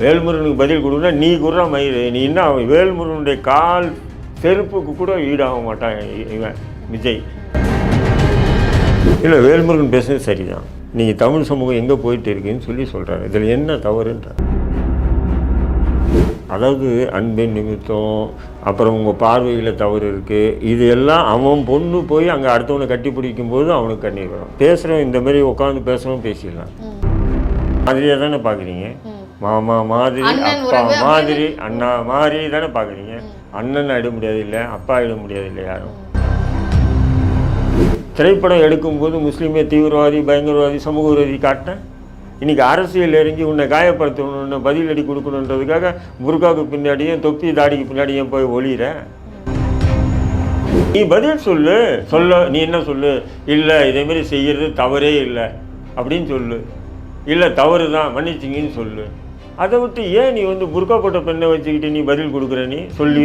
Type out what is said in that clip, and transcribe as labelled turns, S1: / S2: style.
S1: வேல்முருகனுக்கு பதில் கொடுன்னா நீ குர்றா மயிறு. நீ என்ன வேல்முருகனுடைய கால் செருப்புக்கு கூட ஈடாக மாட்டான் இவன் விஜய். இல்லை வேல்முருகன் பேசுறது சரிதான். நீங்கள் தமிழ் சமூகம் எங்கே போயிட்டு இருக்குன்னு சொல்லி சொல்கிறாரு இதில் என்ன தவறுன்றார் அதாவது அன்பின் நிமித்தம் அப்புறம் உங்கள் பார்வையில் தவறு இருக்குது இது எல்லாம் அவன் பொண்ணு போய் அங்கே அடுத்தவனை கட்டி பிடிக்கும் போது அவனுக்கு கண்ணீர் வரும். பேசுகிறவன் இந்த மாதிரி உட்காந்து பேசுகிறவன் பேசிடலாம். மாதிரியாக தானே பார்க்குறீங்க மாமா மாதிரி அப்பா மாதிரி அண்ணா மாதிரி தானே பார்க்குறீங்க. அண்ணன் ஆயிட முடியாது இல்லை அப்பா ஆயிட முடியாது இல்லை யாரும். திரைப்படம் எடுக்கும்போது முஸ்லீமே தீவிரவாதி பயங்கரவாதி சமூக விரோதி காட்டினேன் இன்னைக்கு அரசியல் இறங்கி உன்னை காயப்படுத்தணும் உன்னை பதிலடி கொடுக்கணுன்றதுக்காக புர்காவுக்கு பின்னாடியும் தொப்பி தாடிக்கு பின்னாடியும் போய் ஒளியிற. நீ பதில் சொல்லு. சொல்ல நீ என்ன சொல்லு? இல்லை இதேமாரி செய்யறது தவறே இல்லை. அப்படின்னு சொல்லு. இல்லை தவறு தான் மன்னிச்சிங்கன்னு சொல்லு. அதை விட்டு ஏன் நீ வந்து புர்கா போட்ட பெண்ணை வச்சுக்கிட்டு நீ பதில் கொடுக்குற நீ? சொல்லி